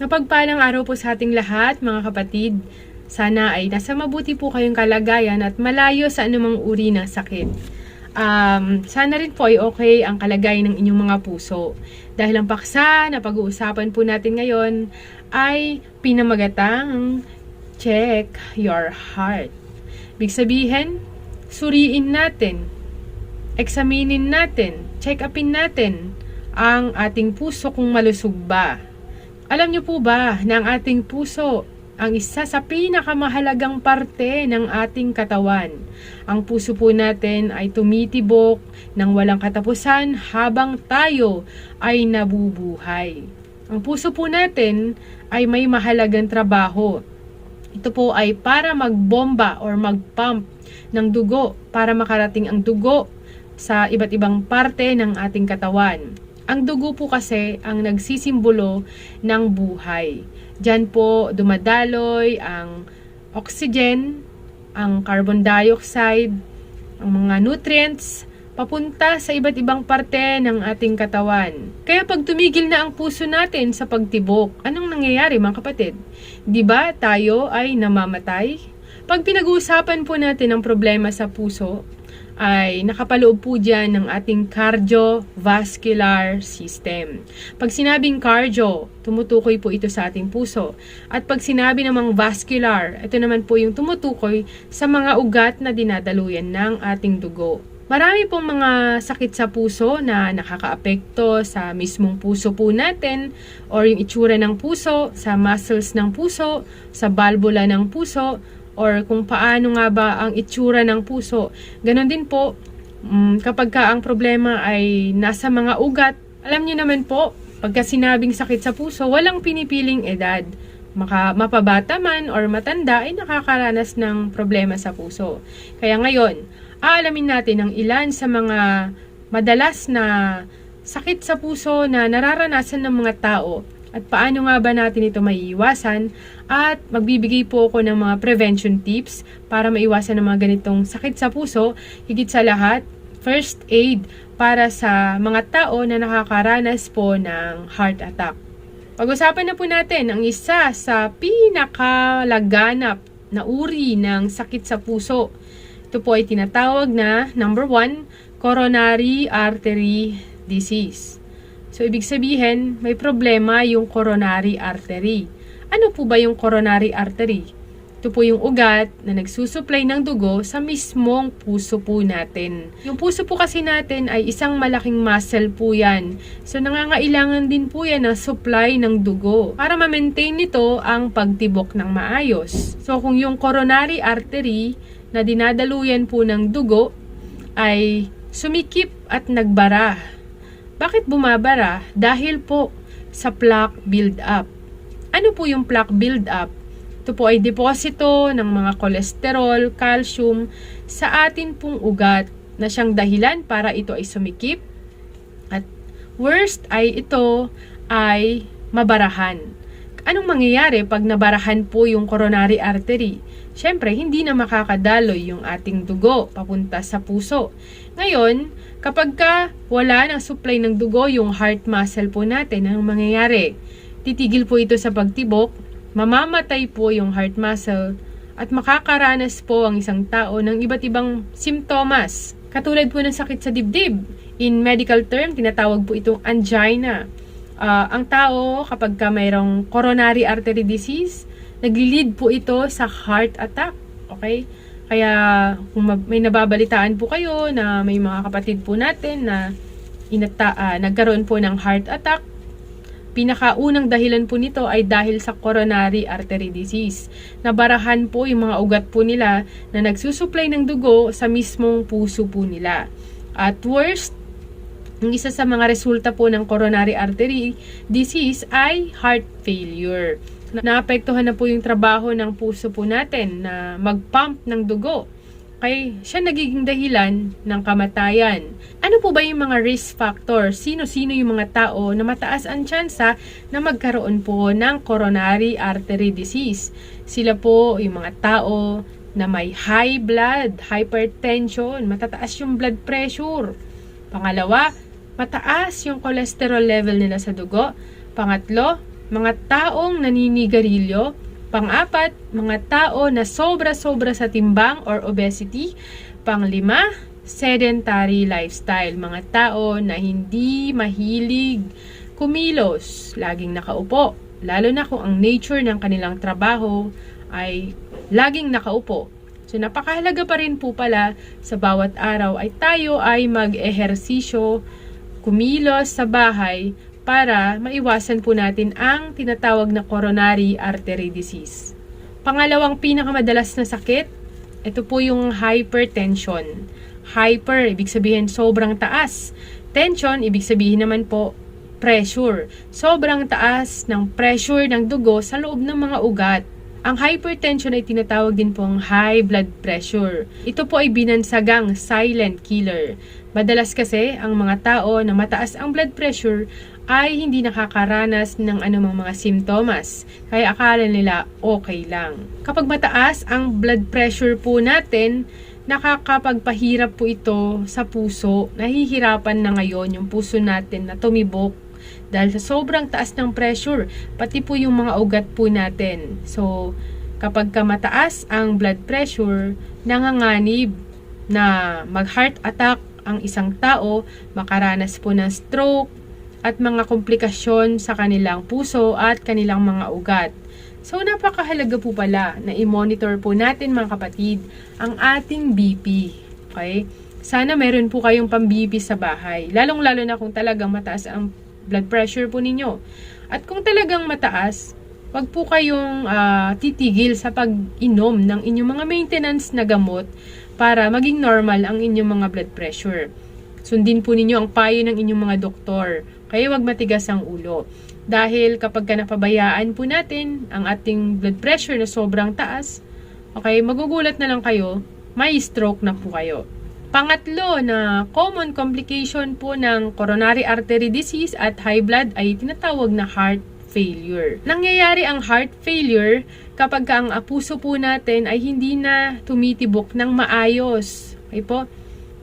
Napagpalang araw po sa ating lahat, mga kapatid. Sana ay nasa mabuti po kayong kalagayan at malayo sa anumang uri ng sakit. Um, sana rin po ay okay ang kalagayan ng inyong mga puso. Dahil ang paksa na pag-uusapan po natin ngayon ay pinamagatang check your heart. Big sabihin, suriin natin, examinin natin, check upin natin ang ating puso kung malusog ba. Alam niyo po ba na ang ating puso ang isa sa pinakamahalagang parte ng ating katawan. Ang puso po natin ay tumitibok ng walang katapusan habang tayo ay nabubuhay. Ang puso po natin ay may mahalagang trabaho. Ito po ay para magbomba or magpump ng dugo para makarating ang dugo sa iba't ibang parte ng ating katawan. Ang dugo po kasi ang nagsisimbolo ng buhay. Diyan po dumadaloy ang oxygen, ang carbon dioxide, ang mga nutrients, papunta sa iba't ibang parte ng ating katawan. Kaya pag tumigil na ang puso natin sa pagtibok, anong nangyayari mga kapatid? Di ba tayo ay namamatay? Pag pinag-uusapan po natin ang problema sa puso, ay nakapaloob po dyan ng ating cardiovascular system. Pag sinabing cardio, tumutukoy po ito sa ating puso. At pag sinabi namang vascular, ito naman po yung tumutukoy sa mga ugat na dinadaluyan ng ating dugo. Marami pong mga sakit sa puso na nakakaapekto sa mismong puso po natin or yung itsura ng puso, sa muscles ng puso, sa valvula ng puso, or kung paano nga ba ang itsura ng puso. Ganon din po, um, kapag ka ang problema ay nasa mga ugat, alam niyo naman po, pagka sinabing sakit sa puso, walang pinipiling edad. Maka, mapabata man or matanda ay nakakaranas ng problema sa puso. Kaya ngayon, aalamin natin ang ilan sa mga madalas na sakit sa puso na nararanasan ng mga tao at paano nga ba natin ito maiiwasan at magbibigay po ako ng mga prevention tips para maiwasan ng mga ganitong sakit sa puso, higit sa lahat, first aid para sa mga tao na nakakaranas po ng heart attack. Pag-usapan na po natin ang isa sa pinakalaganap na uri ng sakit sa puso. Ito po ay tinatawag na number 1, coronary artery disease. So, ibig sabihin, may problema yung coronary artery. Ano po ba yung coronary artery? Ito po yung ugat na nagsusupply ng dugo sa mismong puso po natin. Yung puso po kasi natin ay isang malaking muscle po yan. So, nangangailangan din po yan ng supply ng dugo para ma-maintain nito ang pagtibok ng maayos. So, kung yung coronary artery na dinadaluyan po ng dugo ay sumikip at nagbara bakit bumabara? Dahil po sa plaque build-up. Ano po yung plaque build-up? Ito po ay deposito ng mga kolesterol, calcium sa atin pong ugat na siyang dahilan para ito ay sumikip. At worst ay ito ay mabarahan. Anong mangyayari pag nabarahan po yung coronary artery? Siyempre, hindi na makakadaloy yung ating dugo papunta sa puso. Ngayon, kapag ka wala ng supply ng dugo yung heart muscle po natin, anong mangyayari? Titigil po ito sa pagtibok, mamamatay po yung heart muscle, at makakaranas po ang isang tao ng iba't ibang simptomas. Katulad po ng sakit sa dibdib. In medical term, tinatawag po itong angina. Uh, ang tao, kapag ka mayroong coronary artery disease, nagli-lead po ito sa heart attack. Okay? Kaya kung may nababalitaan po kayo na may mga kapatid po natin na inata, uh, nagkaroon po ng heart attack, pinakaunang dahilan po nito ay dahil sa coronary artery disease. Nabarahan po yung mga ugat po nila na nagsusupply ng dugo sa mismong puso po nila. At worst, ang isa sa mga resulta po ng coronary artery disease ay heart failure naapektuhan na po yung trabaho ng puso po natin na mag-pump ng dugo. Kaya siya nagiging dahilan ng kamatayan. Ano po ba yung mga risk factor? Sino-sino yung mga tao na mataas ang tsansa na magkaroon po ng coronary artery disease? Sila po yung mga tao na may high blood, hypertension, matataas yung blood pressure. Pangalawa, mataas yung cholesterol level nila sa dugo. Pangatlo, mga taong naninigarilyo. Pang-apat, mga tao na sobra-sobra sa timbang or obesity. Pang-lima, sedentary lifestyle. Mga tao na hindi mahilig kumilos, laging nakaupo. Lalo na kung ang nature ng kanilang trabaho ay laging nakaupo. So napakahalaga pa rin po pala sa bawat araw ay tayo ay mag-ehersisyo, kumilos sa bahay para maiwasan po natin ang tinatawag na coronary artery disease. Pangalawang pinakamadalas na sakit, ito po yung hypertension. Hyper, ibig sabihin sobrang taas. Tension, ibig sabihin naman po pressure. Sobrang taas ng pressure ng dugo sa loob ng mga ugat. Ang hypertension ay tinatawag din pong high blood pressure. Ito po ay binansagang silent killer. Madalas kasi ang mga tao na mataas ang blood pressure ay hindi nakakaranas ng anumang mga simptomas. Kaya akala nila okay lang. Kapag mataas ang blood pressure po natin, nakakapagpahirap po ito sa puso. Nahihirapan na ngayon yung puso natin na tumibok dahil sa sobrang taas ng pressure, pati po yung mga ugat po natin. So, kapag ka mataas ang blood pressure, nanganganib na mag-heart attack ang isang tao, makaranas po ng stroke, at mga komplikasyon sa kanilang puso at kanilang mga ugat. So, napakahalaga po pala na i-monitor po natin mga kapatid ang ating BP. Okay? Sana meron po kayong pang-BP sa bahay. Lalong-lalo na kung talagang mataas ang blood pressure po ninyo. At kung talagang mataas, wag po kayong ah, titigil sa pag-inom ng inyong mga maintenance na gamot para maging normal ang inyong mga blood pressure. Sundin po ninyo ang payo ng inyong mga doktor. Kaya wag matigas ang ulo. Dahil kapag ka napabayaan po natin ang ating blood pressure na sobrang taas, okay, magugulat na lang kayo, may stroke na po kayo. Pangatlo na common complication po ng coronary artery disease at high blood ay tinatawag na heart failure. Nangyayari ang heart failure kapag ka ang puso po natin ay hindi na tumitibok ng maayos. Okay po?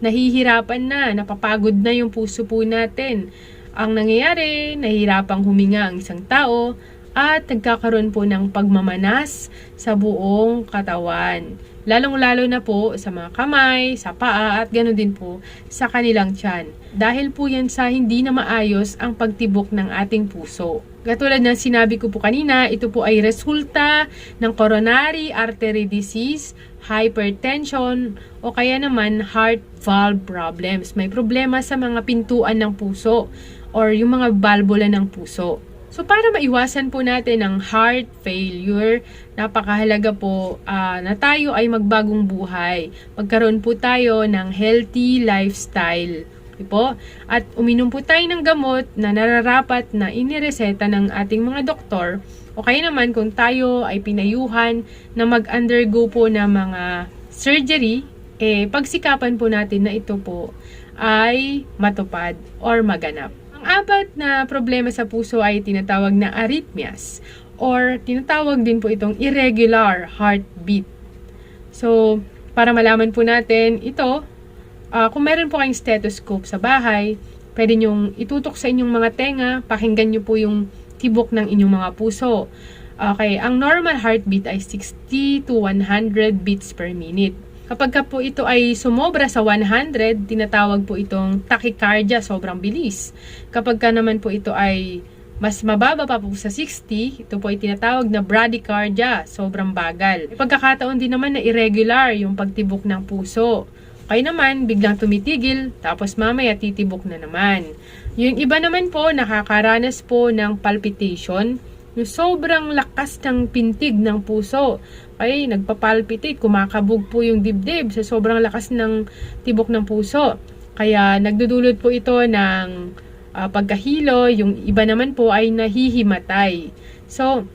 Nahihirapan na, napapagod na yung puso po natin. Ang nangyayari, nahihirapang huminga ang isang tao at nagkakaroon po ng pagmamanas sa buong katawan. Lalong-lalo na po sa mga kamay, sa paa at ganoon din po sa kanilang tiyan. Dahil po yan sa hindi na maayos ang pagtibok ng ating puso. Katulad ng sinabi ko po kanina, ito po ay resulta ng coronary artery disease, hypertension, o kaya naman heart valve problems. May problema sa mga pintuan ng puso or yung mga valvula ng puso. So para maiwasan po natin ang heart failure, napakahalaga po ah, na tayo ay magbagong buhay. Magkaroon po tayo ng healthy lifestyle. Okay po? At uminom po tayo ng gamot na nararapat na inireseta ng ating mga doktor. O kaya naman kung tayo ay pinayuhan na mag-undergo po ng mga surgery, eh pagsikapan po natin na ito po ay matupad or maganap. Ang apat na problema sa puso ay tinatawag na arrhythmias or tinatawag din po itong irregular heartbeat. So, para malaman po natin ito, ah, kung meron po kayong stethoscope sa bahay, pwede nyong itutok sa inyong mga tenga, pakinggan nyo po yung tibok ng inyong mga puso. Okay, ang normal heartbeat ay 60 to 100 beats per minute. Kapag ka po ito ay sumobra sa 100, tinatawag po itong tachycardia, sobrang bilis. Kapag ka naman po ito ay mas mababa pa po sa 60, ito po ay tinatawag na bradycardia, sobrang bagal. Pagkakataon din naman na irregular yung pagtibok ng puso. Kaya naman, biglang tumitigil, tapos mamaya titibok na naman. Yung iba naman po, nakakaranas po ng palpitation, yung sobrang lakas ng pintig ng puso. Ay, nagpapalpitate, kumakabog po yung dibdib sa sobrang lakas ng tibok ng puso. Kaya nagdudulot po ito ng ah, pagkahilo, yung iba naman po ay nahihimatay. So,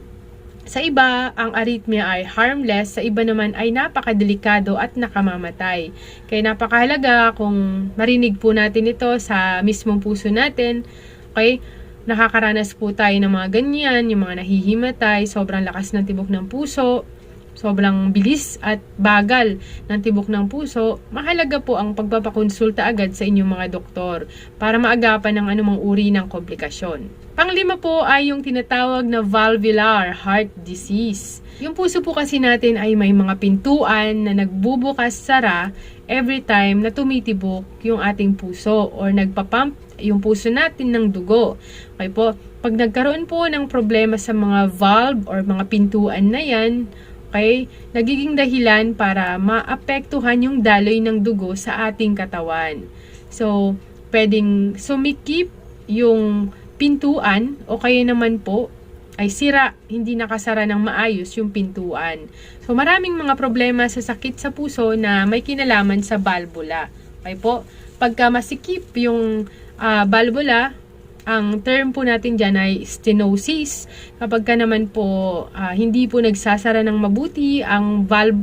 sa iba, ang arrhythmia ay harmless, sa iba naman ay napakadelikado at nakamamatay. Kaya napakahalaga kung marinig po natin ito sa mismong puso natin, okay, nakakaranas po tayo ng mga ganyan, yung mga nahihimatay, sobrang lakas ng tibok ng puso, sobrang bilis at bagal ng tibok ng puso, mahalaga po ang pagpapakonsulta agad sa inyong mga doktor para maagapan ng anumang uri ng komplikasyon. Panglima po ay yung tinatawag na valvular heart disease. Yung puso po kasi natin ay may mga pintuan na nagbubukas-sara every time na tumitibok yung ating puso or nagpapump yung puso natin ng dugo. Okay po, pag nagkaroon po ng problema sa mga valve or mga pintuan na yan, okay, nagiging dahilan para maapektuhan yung daloy ng dugo sa ating katawan. So, pwedeng sumikip yung pintuan o kaya naman po ay sira, hindi nakasara ng maayos yung pintuan. So maraming mga problema sa sakit sa puso na may kinalaman sa valvula. Okay po? Pagka masikip yung ah, valvula, ang term po natin dyan ay stenosis. Kapag ka naman po ah, hindi po nagsasara ng mabuti, ang valve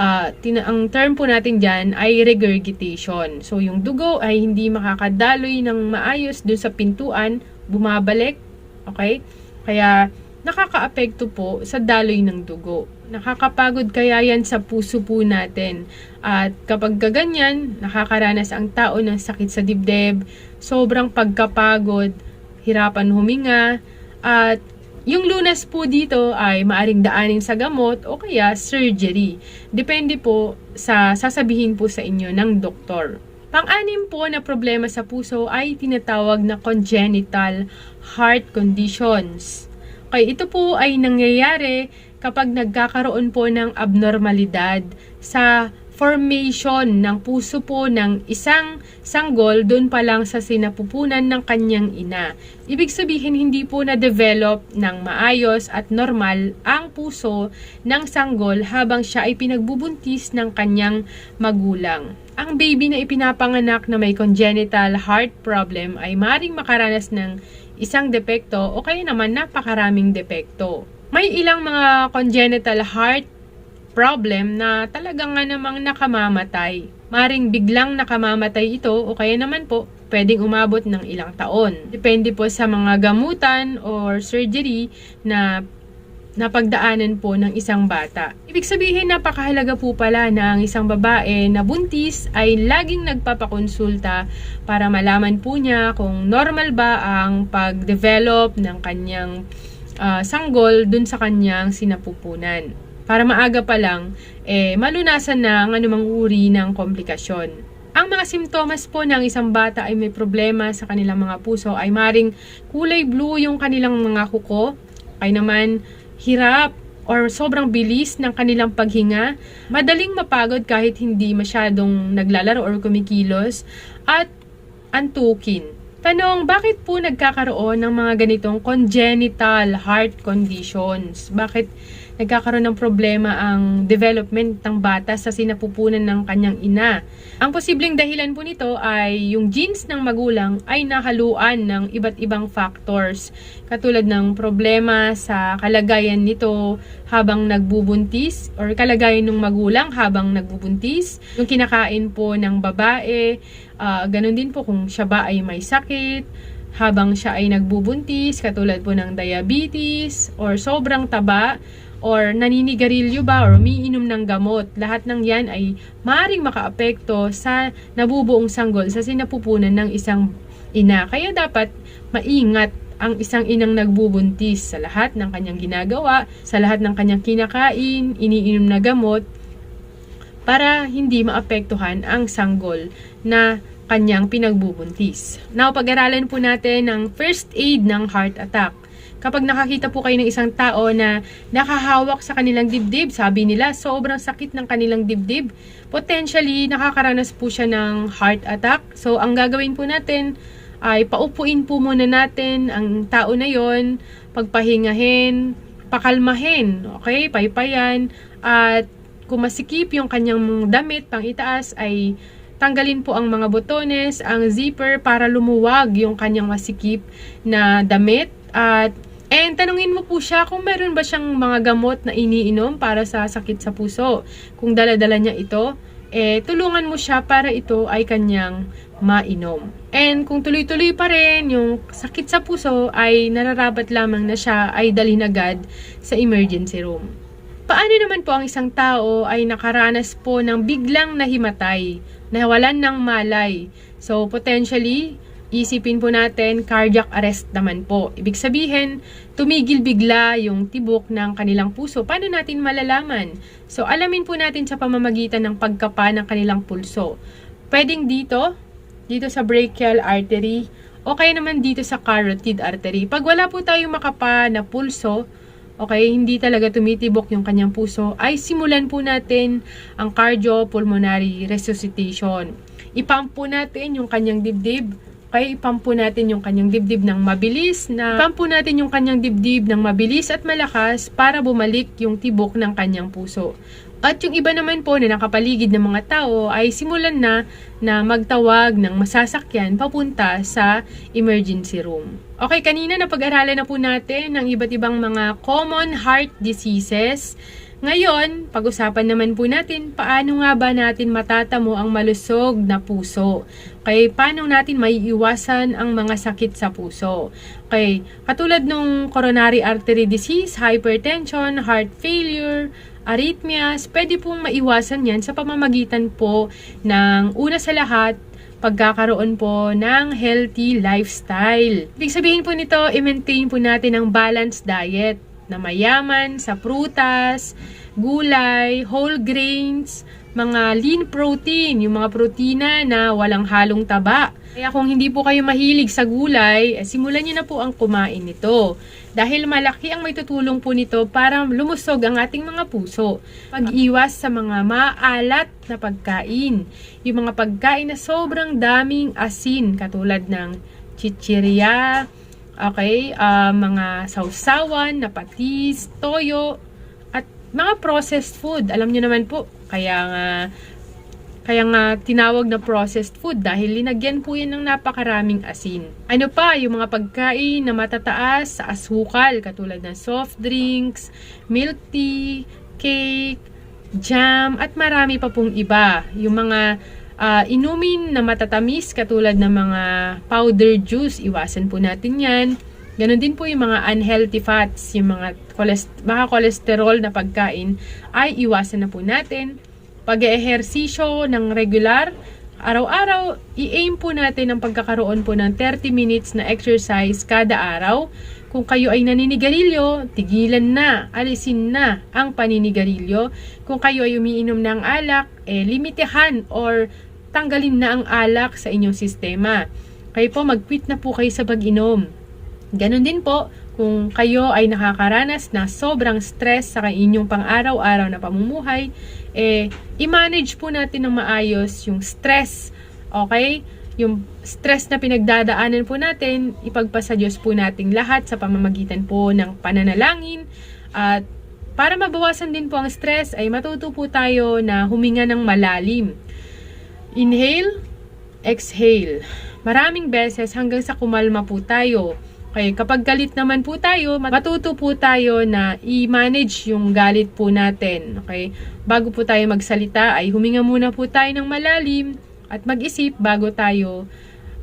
ah, tina- ang term po natin dyan ay regurgitation. So, yung dugo ay hindi makakadaloy ng maayos dun sa pintuan, bumabalik. Okay? Kaya, nakakaapekto po sa daloy ng dugo. Nakakapagod kaya yan sa puso po natin. At kapag kaganyan, nakakaranas ang tao ng sakit sa dibdib, sobrang pagkapagod, hirapan huminga, at yung lunas po dito ay maaring daanin sa gamot o kaya surgery. Depende po sa sasabihin po sa inyo ng doktor. Pang-anim po na problema sa puso ay tinatawag na congenital heart conditions. Okay, ito po ay nangyayari kapag nagkakaroon po ng abnormalidad sa formation ng puso po ng isang sanggol doon pa lang sa sinapupunan ng kanyang ina. Ibig sabihin hindi po na-develop ng maayos at normal ang puso ng sanggol habang siya ay pinagbubuntis ng kanyang magulang. Ang baby na ipinapanganak na may congenital heart problem ay maring makaranas ng isang depekto o kaya naman napakaraming depekto. May ilang mga congenital heart problem na talagang nga namang nakamamatay. Maring biglang nakamamatay ito o kaya naman po pwedeng umabot ng ilang taon. Depende po sa mga gamutan or surgery na napagdaanan po ng isang bata. Ibig sabihin napakahalaga po pala na ang isang babae na buntis ay laging nagpapakonsulta para malaman po niya kung normal ba ang pag-develop ng kanyang ah, sanggol dun sa kanyang sinapupunan. Para maaga pa lang, eh, malunasan na ang anumang uri ng komplikasyon. Ang mga simptomas po ng isang bata ay may problema sa kanilang mga puso ay maring kulay blue yung kanilang mga kuko, ay naman hirap or sobrang bilis ng kanilang paghinga, madaling mapagod kahit hindi masyadong naglalaro or kumikilos, at antukin. Tanong, bakit po nagkakaroon ng mga ganitong congenital heart conditions? Bakit nagkakaroon ng problema ang development ng bata sa sinapupunan ng kanyang ina? Ang posibleng dahilan po nito ay yung genes ng magulang ay nahaluan ng iba't ibang factors katulad ng problema sa kalagayan nito habang nagbubuntis or kalagayan ng magulang habang nagbubuntis, yung kinakain po ng babae, Ah, ganun din po kung siya ba ay may sakit, habang siya ay nagbubuntis, katulad po ng diabetes, or sobrang taba, or naninigarilyo ba, or umiinom ng gamot. Lahat ng yan ay maaaring makaapekto sa nabubuong sanggol sa sinapupunan ng isang ina. Kaya dapat maingat ang isang inang nagbubuntis sa lahat ng kanyang ginagawa, sa lahat ng kanyang kinakain, iniinom na gamot, para hindi maapektuhan ang sanggol na kanyang pinagbubuntis. Now, pag-aralan po natin ang first aid ng heart attack. Kapag nakakita po kayo ng isang tao na nakahawak sa kanilang dibdib, sabi nila sobrang sakit ng kanilang dibdib, potentially nakakaranas po siya ng heart attack. So, ang gagawin po natin ay paupuin po muna natin ang tao na yon, pagpahingahin, pakalmahin, okay, paypayan, at kung masikip yung kanyang damit pang itaas ay tanggalin po ang mga botones, ang zipper para lumuwag yung kanyang masikip na damit at And tanungin mo po siya kung meron ba siyang mga gamot na iniinom para sa sakit sa puso. Kung dala-dala niya ito, eh tulungan mo siya para ito ay kanyang mainom. And kung tuloy-tuloy pa rin yung sakit sa puso ay nararapat lamang na siya ay dalhin agad sa emergency room. Paano naman po ang isang tao ay nakaranas po ng biglang nahimatay, nawalan ng malay. So, potentially, isipin po natin cardiac arrest naman po. Ibig sabihin, tumigil bigla yung tibok ng kanilang puso. Paano natin malalaman? So, alamin po natin sa pamamagitan ng pagkapa ng kanilang pulso. Pwedeng dito, dito sa brachial artery, o kaya naman dito sa carotid artery. Pag wala po tayong makapa na pulso, okay, hindi talaga tumitibok yung kanyang puso, ay simulan po natin ang cardiopulmonary resuscitation. Ipump po natin yung kanyang dibdib, okay, ipump po natin yung kanyang dibdib ng mabilis na, ipump po natin yung kanyang dibdib ng mabilis at malakas para bumalik yung tibok ng kanyang puso. At yung iba naman po na nakapaligid ng mga tao ay simulan na na magtawag ng masasakyan papunta sa emergency room. Okay, kanina napag-aralan na po natin ang iba't ibang mga common heart diseases. Ngayon, pag-usapan naman po natin paano nga ba natin matatamo ang malusog na puso. Okay, paano natin maiiwasan ang mga sakit sa puso. Okay, katulad nung coronary artery disease, hypertension, heart failure, arrhythmias, pwede pong maiwasan yan sa pamamagitan po ng una sa lahat, pagkakaroon po ng healthy lifestyle. Ibig sabihin po nito, i-maintain po natin ang balanced diet na mayaman sa prutas, gulay, whole grains, mga lean protein, yung mga protina na walang halong taba. Kaya kung hindi po kayo mahilig sa gulay, eh, simulan niyo na po ang kumain nito. Dahil malaki ang may tutulong po nito para lumusog ang ating mga puso. Pag-iwas sa mga maalat na pagkain. Yung mga pagkain na sobrang daming asin, katulad ng chichirya, okay, ah, mga sausawan, na patis, toyo, at mga processed food. Alam niyo naman po, kaya nga kaya nga tinawag na processed food dahil linagyan po yan ng napakaraming asin. Ano pa, yung mga pagkain na matataas sa asukal katulad ng soft drinks, milk tea, cake, jam, at marami pa pong iba. Yung mga ah, inumin na matatamis katulad ng mga powder juice, iwasan po natin yan. Ganon din po yung mga unhealthy fats, yung mga cholest- baka cholesterol na pagkain ay iwasan na po natin. Pag-ehersisyo ng regular, araw-araw, i-aim po natin ang pagkakaroon po ng 30 minutes na exercise kada araw. Kung kayo ay naninigarilyo, tigilan na, alisin na ang paninigarilyo. Kung kayo ay umiinom ng alak, eh, limitahan or tanggalin na ang alak sa inyong sistema. Kayo po, mag-quit na po kayo sa pag-inom. Ganon din po, kung kayo ay nakakaranas na sobrang stress sa inyong pang-araw-araw na pamumuhay, eh, i-manage po natin ng maayos yung stress, okay? Yung stress na pinagdadaanan po natin, ipagpasa Diyos po nating lahat sa pamamagitan po ng pananalangin. At para mabawasan din po ang stress, ay matuto po tayo na huminga ng malalim. Inhale, exhale. Maraming beses hanggang sa kumalma po tayo. Okay, kapag galit naman po tayo, matuto po tayo na i-manage yung galit po natin. Okay? Bago po tayo magsalita ay huminga muna po tayo ng malalim at mag-isip bago tayo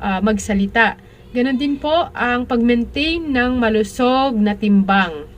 ah, magsalita. Ganon din po ang pag-maintain ng malusog na timbang.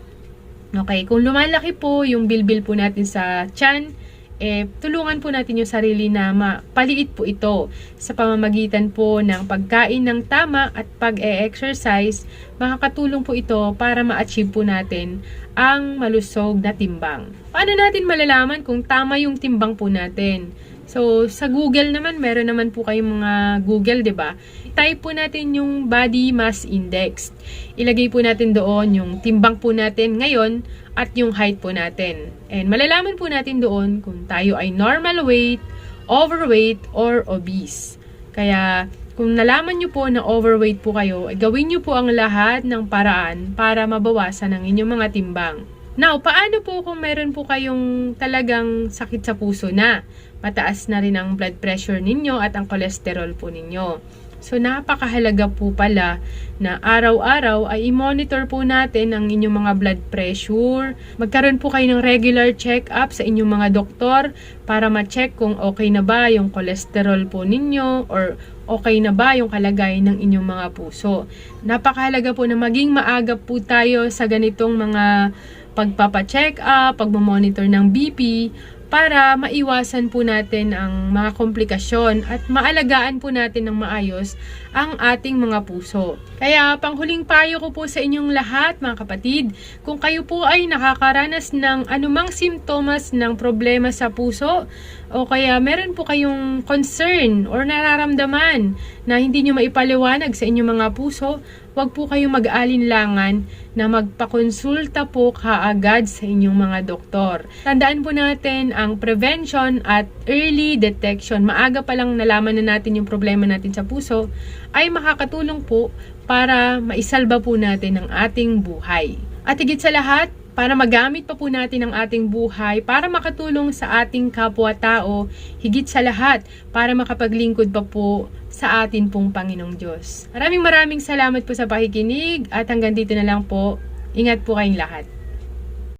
Okay, kung lumalaki po yung bilbil po natin sa tiyan, eh, tulungan po natin yung sarili na mapaliit po ito sa pamamagitan po ng pagkain ng tama at pag-e-exercise, makakatulong po ito para ma-achieve po natin ang malusog na timbang. Paano natin malalaman kung tama yung timbang po natin? So, sa Google naman, meron naman po kayong mga Google, 'di ba? Type po natin yung body mass index. Ilagay po natin doon yung timbang po natin ngayon at yung height po natin. And malalaman po natin doon kung tayo ay normal weight, overweight, or obese. Kaya, kung nalaman nyo po na overweight po kayo, gawin nyo po ang lahat ng paraan para mabawasan ang inyong mga timbang. Now, paano po kung meron po kayong talagang sakit sa puso na? Mataas na rin ang blood pressure ninyo at ang cholesterol po ninyo. So, napakahalaga po pala na araw-araw ay i-monitor po natin ang inyong mga blood pressure. Magkaroon po kayo ng regular check-up sa inyong mga doktor para ma-check kung okay na ba yung cholesterol po ninyo or okay na ba yung kalagayan ng inyong mga puso. Napakahalaga po na maging maagap po tayo sa ganitong mga pagpapa-check up, pagmamonitor ng BP, para maiwasan po natin ang mga komplikasyon at maalagaan po natin ng maayos ang ating mga puso. Kaya panghuling payo ko po sa inyong lahat mga kapatid, kung kayo po ay nakakaranas ng anumang simptomas ng problema sa puso o kaya meron po kayong concern or nararamdaman na hindi nyo maipaliwanag sa inyong mga puso, huwag po kayong mag-alinlangan na magpakonsulta po kaagad sa inyong mga doktor. Tandaan po natin ang prevention at early detection. Maaga pa lang nalaman na natin yung problema natin sa puso ay makakatulong po para maisalba po natin ang ating buhay. At higit sa lahat, para magamit pa po natin ang ating buhay, para makatulong sa ating kapwa-tao, higit sa lahat, para makapaglingkod pa po sa atin pong Panginoong Diyos. Maraming maraming salamat po sa pakikinig at hanggang dito na lang po. Ingat po kayong lahat.